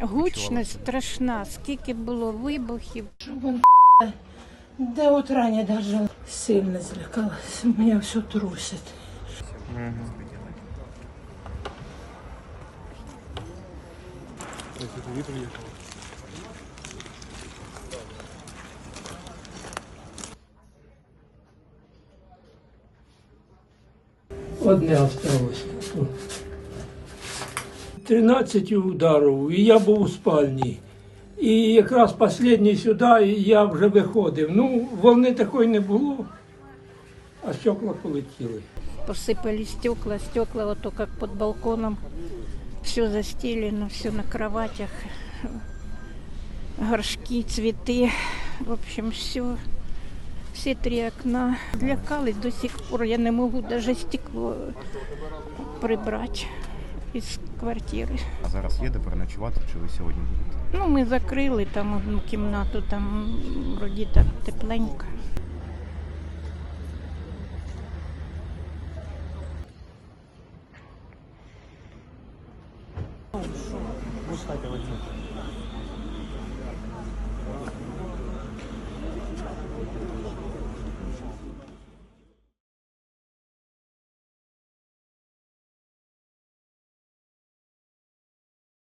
Гучність страшна, скільки було вибухів. Он до утра не дожил. Сильно злякалась. Меня все трусит. Одне осталось. 13 ударів, і я був у спальні. І якраз останній сюди, я вже виходив. Ну, волни такої не було, а стекла полетіли. Посыпали стекла, стекла вот то как под балконом. Все застелено, все на кроватях. Горшки, цветы. В общем, все. Все три окна. Злякались до сих пор. Я не могу даже стекло прибрати із квартири. А зараз є де переночувати, чи ви сьогодні будете? Ну, ми закрили там одну кімнату, там вроді так тепленько.